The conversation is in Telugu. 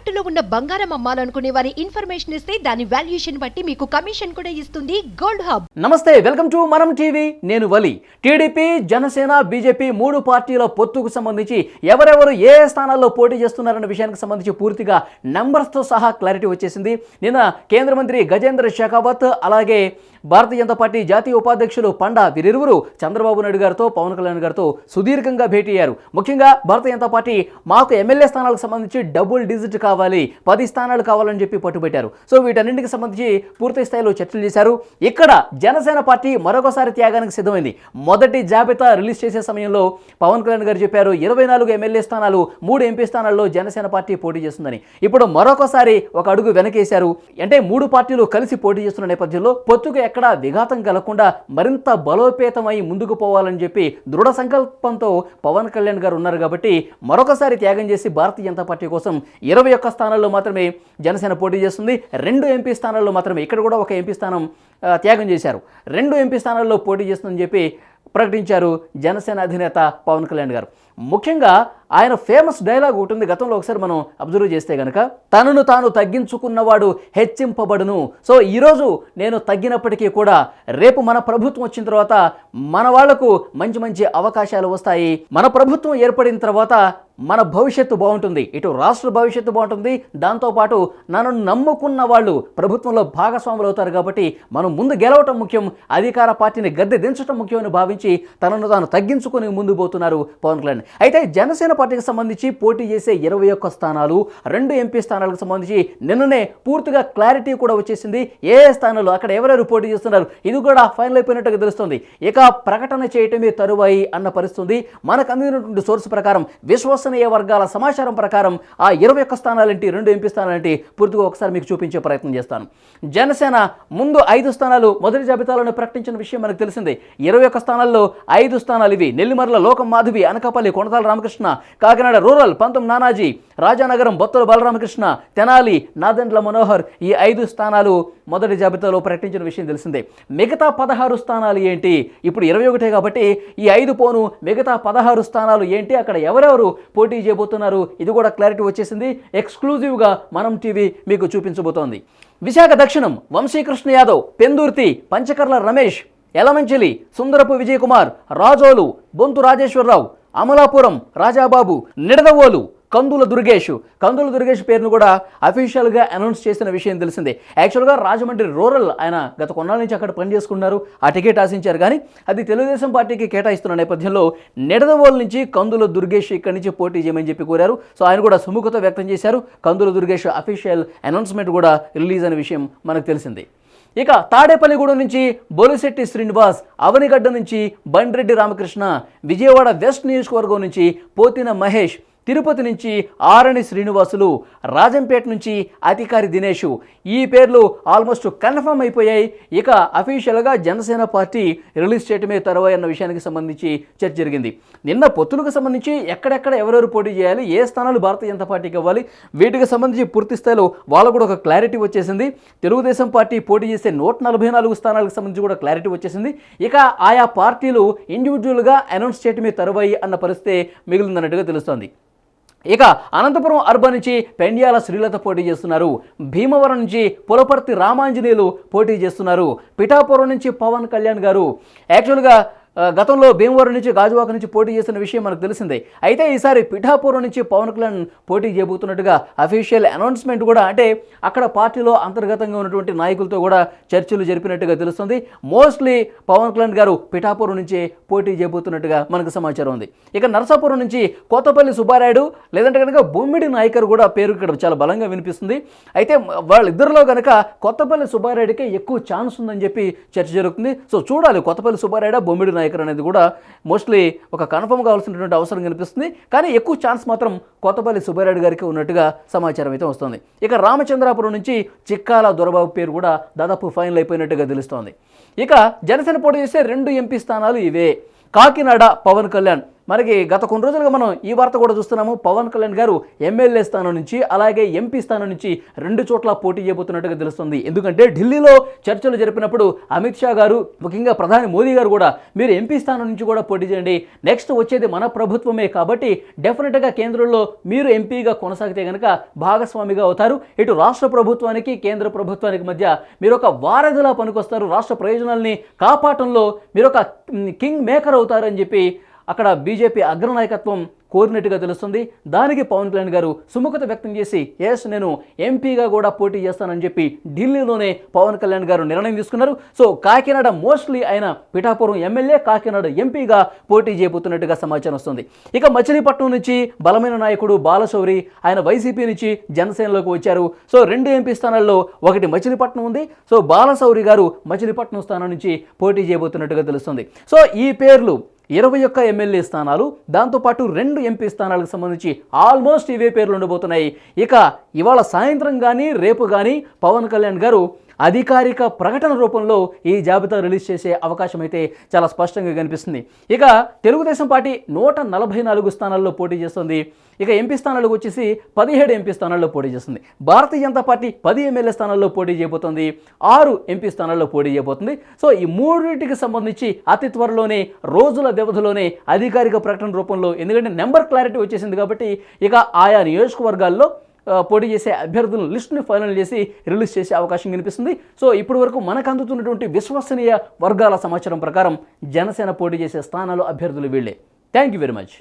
తాకట్టులో ఉన్న బంగారం అమ్మాలనుకునే వారి ఇన్ఫర్మేషన్ ఇస్తే దాని వాల్యుయేషన్ బట్టి మీకు కమిషన్ కూడా ఇస్తుంది గోల్డ్ హబ్. నమస్తే వెల్కమ్ టు మనం టీవీ. నేను వలి. టీడీపీ జనసేన బీజేపీ మూడు పార్టీల పొత్తుకు సంబంధించి ఎవరెవరు ఏ స్థానాల్లో పోటీ చేస్తున్నారన్న విషయానికి సంబంధించి పూర్తిగా నెంబర్స్తో సహా క్లారిటీ వచ్చేసింది. నిన్న కేంద్ర మంత్రి గజేంద్ర షెకావత్ అలాగే భారతీయ జనతా పార్టీ జాతీయ ఉపాధ్యక్షులు పండా వీరిరువురు చంద్రబాబు నాయుడు గారితో పవన్ కళ్యాణ్ గారితో సుదీర్ఘంగా భేటీ అయ్యారు. ముఖ్యంగా భారతీయ జనతా పార్టీ మాకు ఎమ్మెల్యే స్థానాలకు సంబంధించి డబుల్ డిజిట్ కావాలి పది స్థానాలు కావాలని చెప్పి పట్టుబెట్టారు. సో వీటన్నింటికి సంబంధించి పూర్తి స్థాయిలో చర్చలు చేశారు. ఇక్కడ జనసేన పార్టీ మరొకసారి త్యాగానికి సిద్ధమైంది. మొదటి జాబితా రిలీజ్ చేసే సమయంలో పవన్ కళ్యాణ్ గారు చెప్పారు ఇరవై నాలుగు ఎమ్మెల్యే స్థానాలు మూడు ఎంపీ స్థానాల్లో జనసేన పార్టీ పోటీ చేస్తుందని. ఇప్పుడు మరొకసారి ఒక అడుగు వెనకేశారు. అంటే మూడు పార్టీలు కలిసి పోటీ చేస్తున్న నేపథ్యంలో పొత్తుకు ఎక్కడా విఘాతం కలగకుండా మరింత బలోపేతమై ముందుకు పోవాలని చెప్పి దృఢ సంకల్పంతో పవన్ కళ్యాణ్ గారు ఉన్నారు కాబట్టి మరొకసారి త్యాగం చేసి భారతీయ జనతా పార్టీ కోసం ఇరవై ఒక్క స్థానాల్లో మాత్రమే జనసేన పోటీ చేస్తుంది. రెండు ఎంపీ స్థానాల్లో మాత్రమే ఇక్కడ కూడా ఒక ఎంపీ స్థానం త్యాగం చేశారు. రెండు ఎంపీ స్థానాల్లో పోటీ చేస్తుందని చెప్పి ప్రకటించారు జనసేన అధినేత పవన్ కళ్యాణ్ గారు. ముఖ్యంగా ఆయన ఫేమస్ డైలాగ్ ఒకటి ఉంది. గతంలో ఒకసారి మనం అబ్జర్వ్ చేస్తే గనక తనను తాను తగ్గించుకున్నవాడు హెచ్చింపబడును. సో ఈరోజు నేను తగ్గినప్పటికీ కూడా రేపు మన ప్రభుత్వం వచ్చిన తర్వాత మన వాళ్ళకు మంచి మంచి అవకాశాలు వస్తాయి. మన ప్రభుత్వం ఏర్పడిన తర్వాత మన భవిష్యత్తు బాగుంటుంది. ఇటు రాష్ట్ర భవిష్యత్తు బాగుంటుంది. దాంతోపాటు నన్ను నమ్ముకున్న వాళ్ళు ప్రభుత్వంలో భాగస్వాములు అవుతారు కాబట్టి మనం ముందు గెలవటం ముఖ్యం అధికార పార్టీని గద్దె దించడం ముఖ్యమని భావించి తనను తాను తగ్గించుకుని ముందు పోతున్నారు పవన్ కళ్యాణ్. అయితే జనసేన పార్టీకి సంబంధించి పోటీ చేసే ఇరవై ఒక్క స్థానాలు రెండు ఎంపీ స్థానాలకు సంబంధించి నిన్ననే పూర్తిగా క్లారిటీ కూడా వచ్చేసింది. ఏ స్థానాలు అక్కడ ఎవరెవరు పోటీ చేస్తున్నారు ఇది కూడా ఫైనల్ అయిపోయినట్టుగా తెలుస్తుంది. ఇక ప్రకటన చేయటమే తరువాయి అన్న పరిస్థితుంది. మనకు అందినటువంటి సోర్స్ ప్రకారం విశ్వసనీయ వర్గాల సమాచారం ప్రకారం ఆ ఇరవై ఒక్క స్థానాలేంటి రెండు ఎంపీ స్థానాలేంటి పూర్తిగా ఒకసారి మీకు చూపించే ప్రయత్నం చేస్తాను. జనసేన ముందు ఐదు స్థానాలు మొదటి జాబితాలను ప్రకటించిన విషయం మనకు తెలిసిందే. ఇరవై ఒక్క స్థానాల్లో ఐదు స్థానాలు ఇవి. నెల్లిమర్ల లోకం మాధవి అనకాపల్లి కొనతాల రామకృష్ణ కాకినాడ రూరల్ పంతం నానాజీ రాజానగరం బొత్తల బాలరామకృష్ణ తెనాలి నాదెండ్ల మనోహర్ ఈ ఐదు స్థానాలు మొదటి జాబితాలో ప్రకటించిన విషయం తెలిసిందే. మిగతా పదహారు స్థానాలు ఏంటి? ఇప్పుడు ఇరవై ఒకటే కాబట్టి ఈ ఐదు పోను మిగతా పదహారు స్థానాలు ఏంటి? అక్కడ ఎవరెవరు పోటీ చేయబోతున్నారు? ఇది కూడా క్లారిటీ వచ్చేసింది. ఎక్స్క్లూజివ్గా మనం టీవీ మీకు చూపించబోతోంది. విశాఖ దక్షిణం వంశీకృష్ణ యాదవ్ పెందుర్తి పంచకర్ల రమేష్ ఎలమంచిలి సుందరపు విజయకుమార్ రాజోలు బొంతు రాజేశ్వరరావు అమలాపురం రాజాబాబు నిడదవోలు కందుల దుర్గేష్. కందుల దుర్గేష్ పేరును కూడా అఫీషియల్గా అనౌన్స్ చేసిన విషయం తెలిసిందే. యాక్చువల్గా రాజమండ్రి రూరల్ ఆయన గత కొన్నాళ్ళ నుంచి అక్కడ పనిచేసుకున్నారు. ఆ టికెట్ ఆశించారు కానీ అది తెలుగుదేశం పార్టీకి కేటాయిస్తున్న నేపథ్యంలో నిడదవోలు నుంచి కందుల దుర్గేష్ ఇక్కడి నుంచి పోటీ చేయమని చెప్పి కోరారు. సో ఆయన కూడా సుముఖత వ్యక్తం చేశారు. కందుల దుర్గేష్ అఫీషియల్ అనౌన్స్మెంట్ కూడా రిలీజ్ అయిన విషయం మనకు తెలిసింది. ఇక తాడేపల్లిగూడెం నుంచి బొలిశెట్టి శ్రీనివాస్ అవనిగడ్డ నుంచి బండ్రెడ్డి రామకృష్ణ విజయవాడ వెస్ట్ నియోజకవర్గం నుంచి పోతిన మహేష్ తిరుపతి నుంచి ఆరణి శ్రీనివాసులు రాజంపేట నుంచి అధికారి దినేష్. ఈ పేర్లు ఆల్మోస్ట్ కన్ఫర్మ్ అయిపోయాయి. ఇక అఫీషియల్గా జనసేన పార్టీ రిలీజ్ చేయటమే తరువాయి అన్న విషయానికి సంబంధించి చర్చ జరిగింది. నిన్న పొత్తులకు సంబంధించి ఎక్కడెక్కడ ఎవరెవరు పోటీ చేయాలి ఏ స్థానాలు భారతీయ జనతా పార్టీకి ఇవ్వాలి వీటికి సంబంధించి పూర్తి స్థాయిలో వాళ్ళకు కూడా ఒక క్లారిటీ వచ్చేసింది. తెలుగుదేశం పార్టీ పోటీ చేసే నూట నలభై నాలుగు స్థానాలకు సంబంధించి కూడా క్లారిటీ వచ్చేసింది. ఇక ఆయా పార్టీలు ఇండివిజువల్గా అనౌన్స్ చేయటమే తరువాయి అన్న పరిస్థితి మిగిలిందన్నట్టుగా తెలుస్తోంది. ఇక అనంతపురం అర్బన్ నుంచి పెండ్యాల శ్రీలత పోటీ చేస్తున్నారు. భీమవరం నుంచి పులపర్తి రామాంజనేయులు పోటీ చేస్తున్నారు. పిఠాపురం నుంచి పవన్ కళ్యాణ్ గారు. యాక్చువల్గా గతంలో భీమవరం నుంచి గాజువాక నుంచి పోటీ చేసిన విషయం మనకు తెలిసిందే. అయితే ఈసారి పిఠాపురం నుంచి పవన్ కళ్యాణ్ పోటీ చేయబోతున్నట్టుగా అఫీషియల్ అనౌన్స్మెంట్ కూడా అంటే అక్కడ పార్టీలో అంతర్గతంగా ఉన్నటువంటి నాయకులతో కూడా చర్చలు జరిపినట్టుగా తెలుస్తుంది. మోస్ట్లీ పవన్ కళ్యాణ్ గారు పిఠాపురం నుంచి పోటీ చేయబోతున్నట్టుగా మనకు సమాచారం ఉంది. ఇక నరసాపురం నుంచి కొత్తపల్లి సుబ్బారాయుడు లేదంటే కనుక బొమ్మిడి నాయకర్ కూడా పేరు ఇక్కడ చాలా బలంగా వినిపిస్తుంది. అయితే వాళ్ళిద్దరిలో కనుక కొత్తపల్లి సుబ్బారాయుడికి ఎక్కువ ఛాన్స్ ఉందని చెప్పి చర్చ జరుగుతుంది. సో చూడాలి కొత్తపల్లి సుబ్బారాయుడు బొమ్మిడి నాయకర్ అనేది కూడా మోస్ట్లీ ఒక కన్ఫర్మ్ కావాల్సినటువంటి అవసరం కనిపిస్తుంది. కానీ ఎక్కువ ఛాన్స్ మాత్రం కొత్తపల్లి సుబ్బారాయుడు గారికి ఉన్నట్టుగా సమాచారం అయితే వస్తుంది. ఇక రామచంద్రాపురం నుంచి చిక్కాల దొరబాబు పేరు కూడా దాదాపు ఫైనల్ అయిపోయినట్టుగా తెలుస్తోంది. ఇక జనసేన పోటీ చేసే రెండు ఎంపీ స్థానాలు ఇవే. కాకినాడ పవన్ కళ్యాణ్ మనకి గత కొన్ని రోజులుగా మనం ఈ వార్త కూడా చూస్తున్నాము. పవన్ కళ్యాణ్ గారు ఎమ్మెల్యే స్థానం నుంచి అలాగే ఎంపీ స్థానం నుంచి రెండు చోట్ల పోటీ చేయబోతున్నట్టుగా తెలుస్తుంది. ఎందుకంటే ఢిల్లీలో చర్చలు జరిపినప్పుడు అమిత్ షా గారు ముఖ్యంగా ప్రధాని మోదీ గారు కూడా మీరు ఎంపీ స్థానం నుంచి కూడా పోటీ చేయండి. నెక్స్ట్ వచ్చేది మన ప్రభుత్వమే కాబట్టి డెఫినెట్గా కేంద్రంలో మీరు ఎంపీగా కొనసాగితే కనుక భాగస్వామిగా అవుతారు. ఇటు రాష్ట్ర ప్రభుత్వానికి కేంద్ర ప్రభుత్వానికి మధ్య మీరు ఒక వారధిలా పనికొస్తారు. రాష్ట్ర ప్రయోజనాల్ని కాపాడటంలో మీరు ఒక కింగ్ మేకర్ అవుతారని చెప్పి అక్కడ బీజేపీ అగ్రనాయకత్వం కోరినట్టుగా తెలుస్తుంది. దానికి పవన్ కళ్యాణ్ గారు సుముఖత వ్యక్తం చేసి ఎస్ నేను ఎంపీగా కూడా పోటీ చేస్తానని చెప్పి ఢిల్లీలోనే పవన్ కళ్యాణ్ గారు నిర్ణయం తీసుకున్నారు. సో కాకినాడ మోస్ట్లీ ఆయన పిఠాపురం ఎమ్మెల్యే కాకినాడ ఎంపీగా పోటీ చేయబోతున్నట్టుగా సమాచారం వస్తుంది. ఇక మచిలీపట్నం నుంచి బలమైన నాయకుడు బాలశౌరి ఆయన వైసీపీ నుంచి జనసేనలోకి వచ్చారు. సో రెండు ఎంపీ స్థానాల్లో ఒకటి మచిలీపట్నం ఉంది. సో బాలశౌరి గారు మచిలీపట్నం స్థానం నుంచి పోటీ చేయబోతున్నట్టుగా తెలుస్తుంది. సో ఈ పేర్లు ఇరవై ఒక్క ఎమ్మెల్యే స్థానాలు దాంతోపాటు రెండు ఎంపీ స్థానాలకు సంబంధించి ఆల్మోస్ట్ ఇవే పేర్లు ఉండబోతున్నాయి. ఇక ఇవాళ సాయంత్రం కానీ రేపు కానీ పవన్ కళ్యాణ్ గారు అధికారిక ప్రకటన రూపంలో ఈ జాబితా రిలీజ్ చేసే అవకాశం అయితే చాలా స్పష్టంగా కనిపిస్తుంది. ఇక తెలుగుదేశం పార్టీ నూట నలభై నాలుగు స్థానాల్లో పోటీ చేస్తుంది. ఇక ఎంపీ స్థానాలకు వచ్చేసి పదిహేడు ఎంపీ స్థానాల్లో పోటీ చేస్తుంది. భారతీయ జనతా పార్టీ పది ఎమ్మెల్యే స్థానాల్లో పోటీ చేయబోతుంది. ఆరు ఎంపీ స్థానాల్లో పోటీ చేయబోతుంది. సో ఈ మూడింటికి సంబంధించి అతి త్వరలోనే రోజుల వ్యవధిలోనే అధికారిక ప్రకటన రూపంలో ఎందుకంటే నెంబర్ క్లారిటీ వచ్చేసింది కాబట్టి ఇక ఆయా నియోజకవర్గాల్లో పోటీ చేసే అభ్యర్థుల లిస్టుని ఫైనల్ చేసి రిలీజ్ చేసే అవకాశం కనిపిస్తుంది. సో ఇప్పటి వరకు మనకు అందుతున్నటువంటి విశ్వసనీయ వర్గాల సమాచారం ప్రకారం జనసేన పోటీ చేసే స్థానాలు అభ్యర్థులు వీళ్ళే. Thank you very much.